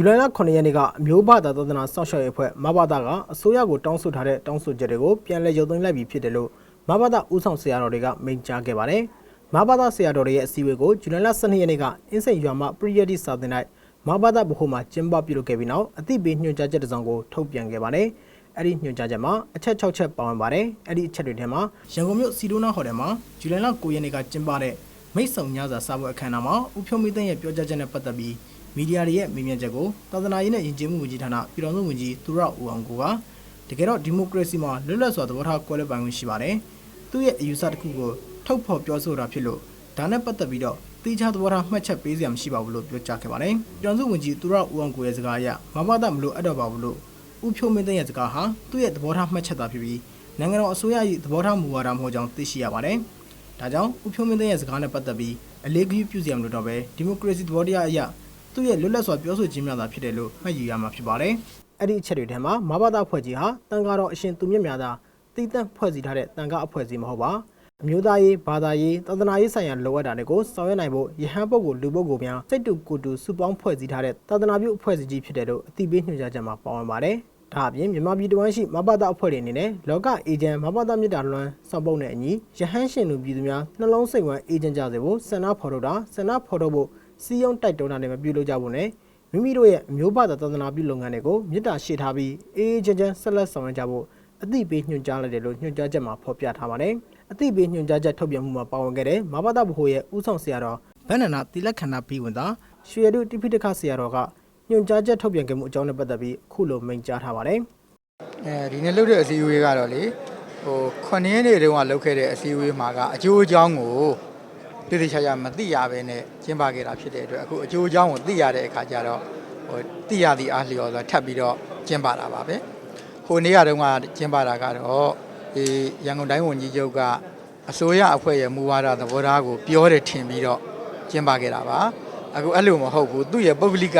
ဇူလိုင်လ9ရက်နေ့ကအမျိုးဘာသာသဒနာစောင့်ရှောက်ရေးအဖွဲ့မဘာသာကအစိုးရကိုတောင်းဆိုထားတဲ့တောင်းဆိုချက်တွေကိုပြန်လည်ရုပ်သိမ်းလိုက်ပြီဖြစ်တယ်လို့မဘာသာဦးဆောင်ဆရာတော်တွေကမိန့်ကြားခဲ့ပါတယ်။မဘာသာဆရာတော်တွေရဲ့အစည်းအဝေးကိုဇူလိုင်လ12ရက်နေ့ကအင်းစိန်ရွာမှပရိယတ်တိစာသင်၌မဘာသာဘဟုမှာကျင်းပပြုလုပ်ခဲ့ပြီးနောက်အသိပေးညွှန်ကြားချက်တစ်စောင်ကိုထုတ်ပြန်ခဲ့ပါတယ်။အဲ့ဒီညွှန်ကြားချက်မှာအချက်6ချက်ပါဝင်ပါတယ်။အဲ့ဒီအချက်တွေထဲမှာရန်ကုန်မြို့စီတိုနာဟိုတယ်မှာဇူလိုင်လ9ရက်နေ့ကကျင်းပတဲ့မိတ်ဆုံညစာစားပွဲအခမ်းအနားမှာဦးဖြိုးမီသိန်းရဲ့ပြောကြားချက်နဲ့ပတ်သက်ပြီး မီဒီယာတွေရဲ့မေးမြန်းချက်ကိုသာသနာရေးနဲ့ယဉ်ကျေးမှုဝန်ကြီးဌာနပြည်တော်စုဝန်ကြီးသူရဦးအောင်ကိုကတကယ်တော့ဒီမိုကရေစီမှာလွတ်လပ်စွာသဘောထားကွဲလွဲပိုင်ခွင့်ရှိပါတယ်။သူ့ရဲ့အယူဆတစ်ခုကိုထုတ်ဖော်ပြောဆိုတာဖြစ်လို့ဒါနဲ့ပတ်သက်ပြီးတော့တိကျသဘောထားမှတ်ချက်ပေးစရာမရှိပါဘူးလို့ပြောကြားခဲ့ပါတယ်။ပြည်တော်စုဝန်ကြီးသူရဦးအောင်ကိုရဲ့စကားအရမမတာမလို့အပ်တော့ပါဘူးလို့ဦးဖြိုးမင်းသိန်းရဲ့စကားဟာသူ့ရဲ့သဘောထားမှတ်ချက်သာဖြစ်ပြီးနိုင်ငံတော်အစိုးရ၏သဘောထားမူဝါဒမဟုတ်ကြောင်းသိရှိရပါတယ်။ဒါကြောင့်ဦးဖြိုးမင်းသိန်းရဲ့စကားနဲ့ပတ်သက်ပြီးအလေးဂရုပြုစရာမလိုတော့ပဲဒီမိုကရေစီသဘောတရားအရ သူ့ရဲ့လွတ်လပ်စွာပြောဆိုခြင်းများသာဖြစ်တယ်လို့မှတ်ယူရမှာဖြစ်ပါတယ်။အဲ့ဒီအချက်တွေထဲမှာမဘာသာဖွဲ့ကြီးဟာတန်ဃာတော်အရှင်သူမြတ်များသာတည်တံ့ဖွဲ့စည်းထားတဲ့တန်ဃာအဖွဲ့အစည်းမဟုတ်ပါ။အမျိုးသားရေးဘာသာရေးသာသနာရေးဆိုင်ရာလိုအပ်တာတွေကိုဆောင်ရွက်နိုင်ဖို့ယဟန်ပုဂ္ဂိုလ်လူပုဂ္ဂိုလ်များစိတ်တူကိုယ်တူစုပေါင်းဖွဲ့စည်းထားတဲ့သာသနာပြုအဖွဲ့အစည်းကြီးဖြစ်တယ်လို့အသိပေးညွှန်ကြားချက်မှာပါဝင်ပါတယ်။ဒါအပြင်မြန်မာပြည်တော်ရှိမဘာသာအဖွဲ့တွေအနေနဲ့လောကအေဂျင့်မဘာသာမြစ်တာလွှမ်းစောင့်ပုံနဲ့အညီယဟန်ရှင်လူပြည်သူများနှလုံးစိတ်ဝမ်းအေဂျင့်ကြစေဖို့ဆန္ဒဖော်ထုတ်တာဆန္ဒဖော်ထုတ်ဖို့ စီယုံတိုက်တွန်းတာနဲ့မပြုလုပ်ကြဖို့နဲ့မိမိတို့ရဲ့အမျိုးဘာသာသဒ္ဒနာပြုလုပ်ငန်းတွေကိုမေတ္တာရှေ့ထားပြီးအေးအေးချမ်းချမ်းဆက်လက်ဆောင်ရွက်ကြဖို့အသိပေးညွှန်ကြားလိုက်တယ်လို့ညွှန်ကြားချက်မှာဖော်ပြထားပါတယ်။အသိပေးညွှန်ကြားချက်ထုတ်ပြန်မှုမှာပါဝင်ခဲ့တဲ့မဘာသာဘဟုရဲ့ဦးဆောင်ဆရာတော်ဗန္နနာတိလက္ခဏာပြီးဝင်တာရွှေရတုတိပိဋကဆရာတော်ကညွှန်ကြားချက်ထုတ်ပြန်ခဲ့မှုအကြောင်းနဲ့ပတ်သက်ပြီးအခုလိုမိန့်ကြားထားပါတယ်။အဲဒီနေ့လုပ်တဲ့အစည်းအဝေးကတော့လေဟို9ရက်နေ့တုန်းကလုပ်ခဲ့တဲ့အစည်းအဝေးမှာကအကျိုးအကြောင်းကို တိတိကျကျမသိရဘဲနဲ့ကျင်းပခဲ့တာဖြစ်တဲ့အတွက်အခုအကျိုးအကြောင်းကိုသိရတဲ့အခါကျတော့ဟိုသိရသည့်အားလျော်စွာထပ်ပြီးတော့ကျင်းပတာပါပဲဟိုနေ့ကတုန်းကကျင်းပတာကတော့ဒီရန်ကုန်တိုင်းဝန်ကြီးချုပ်ကအစိုးရအဖွဲ့ရဲ့မူဝါဒသဘောထားကိုပြောတယ်ထင်ပြီးတော့ကျင်းပခဲ့တာပါအခုအဲ့လိုမဟုတ်ဘူးသူ့ရဲ့ပုဂ္ဂလိက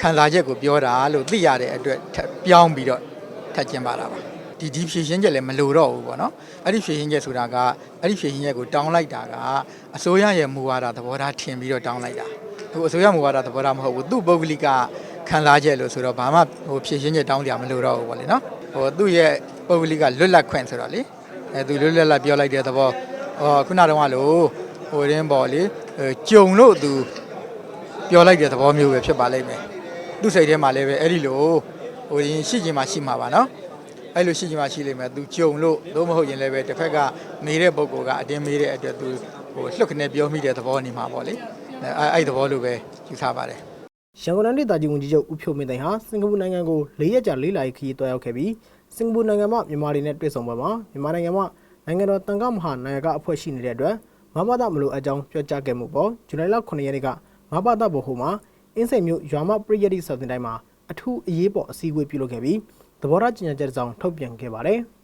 ခံစားချက်ကိုပြောတာလို့သိရတဲ့အတွက်ထပ်ပြောင်းပြီးတော့ထပ်ကျင်းပါတာပါ ဒီဒီဖြည့်ရှင်းချက်လည်းမလိုတော့ဘူးပေါ့နော်အဲ့ဒီဖြည့်ရှင်းချက်ဆိုတာကအဲ့ဒီဖြည့်ရှင်းချက်ကိုတောင်းလိုက်တာကအစိုးရရဲ့မူဝါဒသဘောထားထင်ပြီးတော့တောင်းလိုက်တာဟိုအစိုးရမူဝါဒသဘောထားမဟုတ်ဘူးသူ့ပုဂ္ဂလိကခံစားချက်လို့ဆိုတော့ဘာမှဟိုဖြည့်ရှင်းချက်တောင်းကြမလိုတော့ဘူးပေါ့လေနော်ဟိုသူ့ရဲ့ပုဂ္ဂလိကလွတ်လပ်ခွင့်ဆိုတော့လေအဲသူလွတ်လပ်လပ်ပြောလိုက်တဲ့သဘောဟောခုနတုန်းကလို့ဟိုရင်းပေါ့လေကြုံလို့သူပြောလိုက်တဲ့သဘောမျိုးပဲဖြစ်ပါလိမ့်မယ်သူ့စိတ်ထဲမှာလည်းပဲအဲ့ဒီလိုဟိုရင်ရှိချင်မှရှိမှာပါနော် အဲ့လိုရှိချင်မှရှိလိမ့်မယ်သူကြုံလို့သို့မဟုတ်ရင်လည်းပဲတစ်ဖက်ကမေးတဲ့ပုံကောကအတင်းမေးတဲ့အတွက်သူဟိုလှုပ်ခနဲ့ပြောမိတဲ့သဘောနေမှာပေါ့လေအဲအဲ့အဲ့သဘောလိုပဲယူဆပါတယ်ရန်ကုန်တိုင်းဒေသကြီးဝန်ကြီးချုပ်ဦးဖြိုးမင်းသိန်းဟာစင်ကာပူနိုင်ငံကို၄ရက်ကြာလေးလာရေးခရီးတွားရောက်ခဲ့ပြီးစင်ကာပူနိုင်ငံမှာမြန်မာတွေနဲ့တွေ့ဆုံပွဲမှာမြန်မာနိုင်ငံမှာနိုင်ငံတော်တန်ခါမဟာနိုင်ငံကအဖွဲ့ရှိနေတဲ့အတွက်မဘာသာမလို့အကြောင်းပြောကြားခဲ့မှုပေါ်ဇူလိုင်လ9ရက်နေ့ကမဘာသာဘဟုမှာအင်းစိန်မြို့ရွာမပရိယတ်တိစာသင်တိုင်းမှာအထူးအရေးပေါ်အစည်းအဝေးပြုလုပ်ခဲ့ပြီး သဘောထားကြေညာချက်တစ်စောင်ထုတ်ပြန်ခဲ့ပါတယ်။